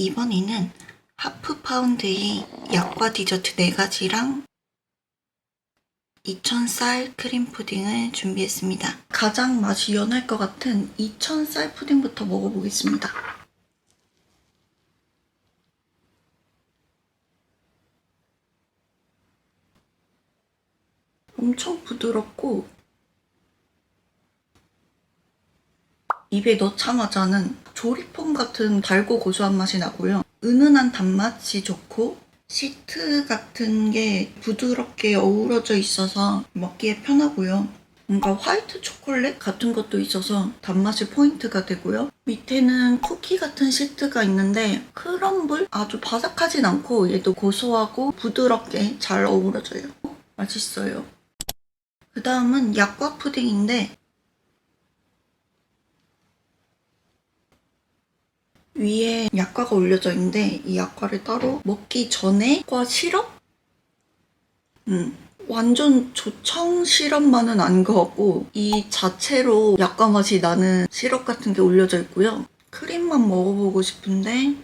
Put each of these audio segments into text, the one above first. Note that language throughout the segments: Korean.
이번에는 하프 파운드의 약과 디저트 4가지랑 2000쌀 크림 푸딩을 준비했습니다. 가장 맛이 연할 것 같은 2000쌀 푸딩부터 먹어보겠습니다. 엄청 부드럽고 입에 넣자마자는 조리폰 같은 달고 고소한 맛이 나고요. 은은한 단맛이 좋고 시트 같은 게 부드럽게 어우러져 있어서 먹기에 편하고요. 뭔가 화이트 초콜릿 같은 것도 있어서 단맛이 포인트가 되고요. 밑에는 쿠키 같은 시트가 있는데 크럼블 아주 바삭하진 않고 얘도 고소하고 부드럽게 잘 어우러져요. 맛있어요. 그 다음은 약과 푸딩인데 위에 약과가 올려져 있는데 이 약과를 따로 먹기 전에 과 시럽? 음, 완전 조청 시럽만은 아닌 것 같고 이 자체로 약과 맛이 나는 시럽 같은 게 올려져 있고요. 크림만 먹어보고 싶은데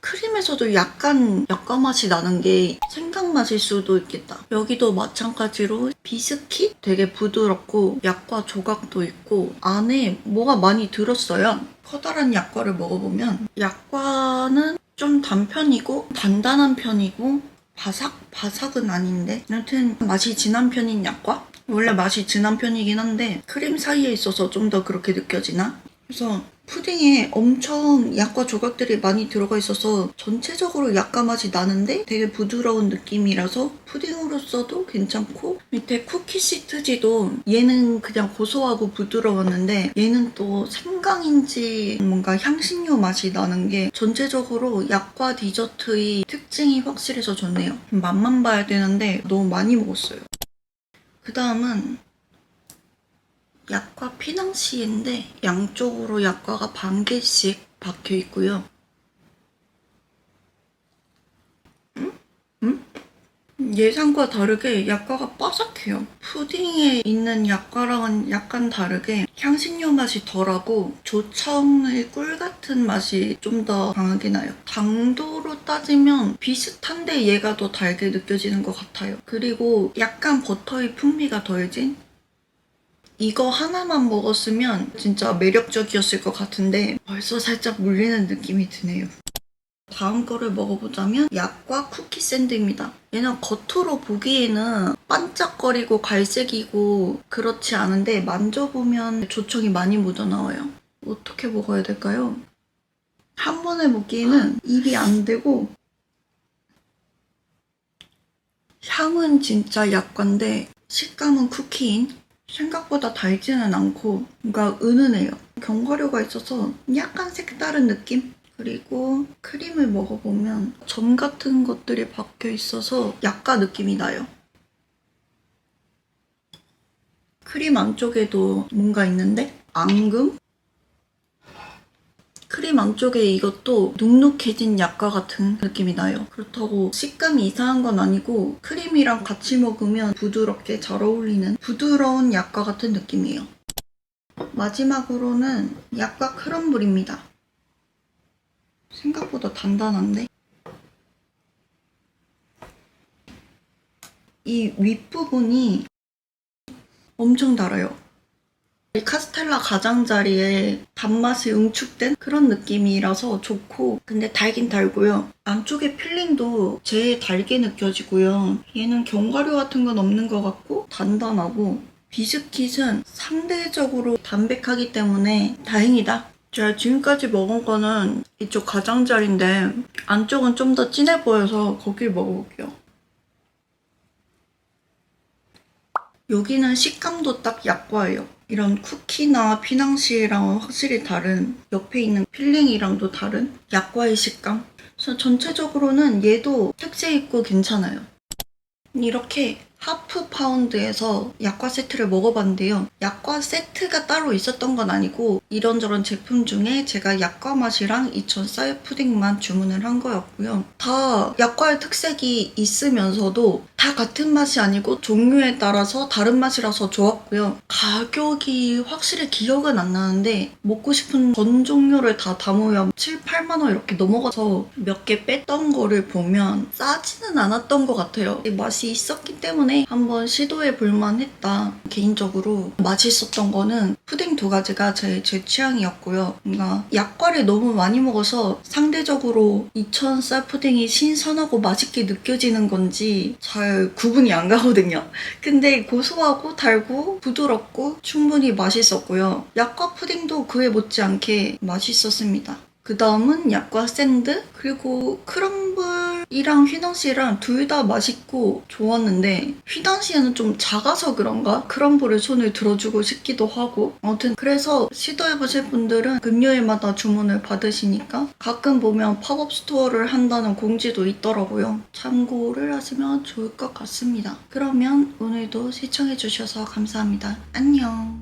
크림에서도 약간 약과 맛이 나는 게 생 강 맛일 수도 있겠다. 여기도 마찬가지로 비스킷 되게 부드럽고 약과 조각도 있고 안에 뭐가 많이 들었어요. 커다란 약과를 먹어보면 약과는 좀 단 편이고 단단한 편이고 바삭? 바삭은 아닌데 여튼 맛이 진한 편인 약과? 원래 맛이 진한 편이긴 한데 크림 사이에 있어서 좀 더 그렇게 느껴지나? 그래서 푸딩에 엄청 약과 조각들이 많이 들어가 있어서 전체적으로 약과 맛이 나는데 되게 부드러운 느낌이라서 푸딩으로서도 괜찮고 밑에 쿠키 시트지도 얘는 그냥 고소하고 부드러웠는데 얘는 또 생강인지 뭔가 향신료 맛이 나는 게 전체적으로 약과 디저트의 특징이 확실해서 좋네요. 맛만 봐야 되는데 너무 많이 먹었어요. 그 다음은 약과 피낭시인데 양쪽으로 약과가 반 개씩 박혀 있고요. 음? 음? 예상과 다르게 약과가 바삭해요. 푸딩에 있는 약과랑은 약간 다르게 향신료 맛이 덜하고 조청의 꿀 같은 맛이 좀 더 강하게 나요. 당도로 따지면 비슷한데 얘가 더 달게 느껴지는 것 같아요. 그리고 약간 버터의 풍미가 더해진 이거 하나만 먹었으면 진짜 매력적이었을 것 같은데 벌써 살짝 물리는 느낌이 드네요. 다음 거를 먹어보자면 약과 쿠키 샌드입니다. 얘는 겉으로 보기에는 반짝거리고 갈색이고 그렇지 않은데 만져보면 조청이 많이 묻어나와요. 어떻게 먹어야 될까요? 한 번에 먹기에는 입이 안 되고 향은 진짜 약과인데 식감은 쿠키인 생각보다 달지는 않고 뭔가 은은해요. 견과류가 있어서 약간 색다른 느낌? 그리고 크림을 먹어보면 점 같은 것들이 박혀 있어서 약간 느낌이 나요. 크림 안쪽에도 뭔가 있는데 앙금? 크림 안쪽에 이것도 눅눅해진 약과 같은 느낌이 나요. 그렇다고 식감이 이상한 건 아니고 크림이랑 같이 먹으면 부드럽게 잘 어울리는 부드러운 약과 같은 느낌이에요. 마지막으로는 약과 크럼블입니다. 생각보다 단단한데? 이 윗부분이 엄청 달아요. 이 카스텔라 가장자리에 단맛이 응축된 그런 느낌이라서 좋고 근데 달긴 달고요. 안쪽에 필링도 제일 달게 느껴지고요. 얘는 견과류 같은 건 없는 것 같고 단단하고 비스킷은 상대적으로 담백하기 때문에 다행이다. 제가 지금까지 먹은 거는 이쪽 가장자리인데 안쪽은 좀 더 진해 보여서 거길 먹어볼게요. 여기는 식감도 딱 약과예요. 이런 쿠키나 피낭시랑 확실히 다른 옆에 있는 필링이랑도 다른 약과의 식감. 그래서 전체적으로는 얘도 특색 있고 괜찮아요. 이렇게 하프 파운드에서 약과 세트를 먹어봤는데요. 약과 세트가 따로 있었던 건 아니고 이런저런 제품 중에 제가 약과 맛이랑 이천 쌀 푸딩만 주문을 한 거였고요. 다 약과의 특색이 있으면서도 다 같은 맛이 아니고 종류에 따라서 다른 맛이라서 좋았고요. 가격이 확실히 기억은 안 나는데 먹고 싶은 전 종류를 다 담으면 7, 8만 원 이렇게 넘어가서 몇 개 뺐던 거를 보면 싸지는 않았던 것 같아요. 맛이 있었기 때문에 한번 시도해 볼만 했다. 개인적으로 맛있었던 거는 푸딩 두 가지가 제, 제 취향이었고요. 뭔가 약과를 너무 많이 먹어서 상대적으로 이천 쌀 푸딩이 신선하고 맛있게 느껴지는 건지 잘 구분이 안 가거든요. 근데 고소하고 달고 부드럽고 충분히 맛있었고요. 약과 푸딩도 그에 못지않게 맛있었습니다. 그 다음은 약과 샌드 그리고 크럼블 이랑 휘낭시에랑 둘 다 맛있고 좋았는데 휘낭시에는 좀 작아서 그런가? 크럼블에 손을 들어주고 싶기도 하고. 아무튼 그래서 시도해보실 분들은 금요일마다 주문을 받으시니까 가끔 보면 팝업 스토어를 한다는 공지도 있더라고요. 참고를 하시면 좋을 것 같습니다. 그러면 오늘도 시청해주셔서 감사합니다. 안녕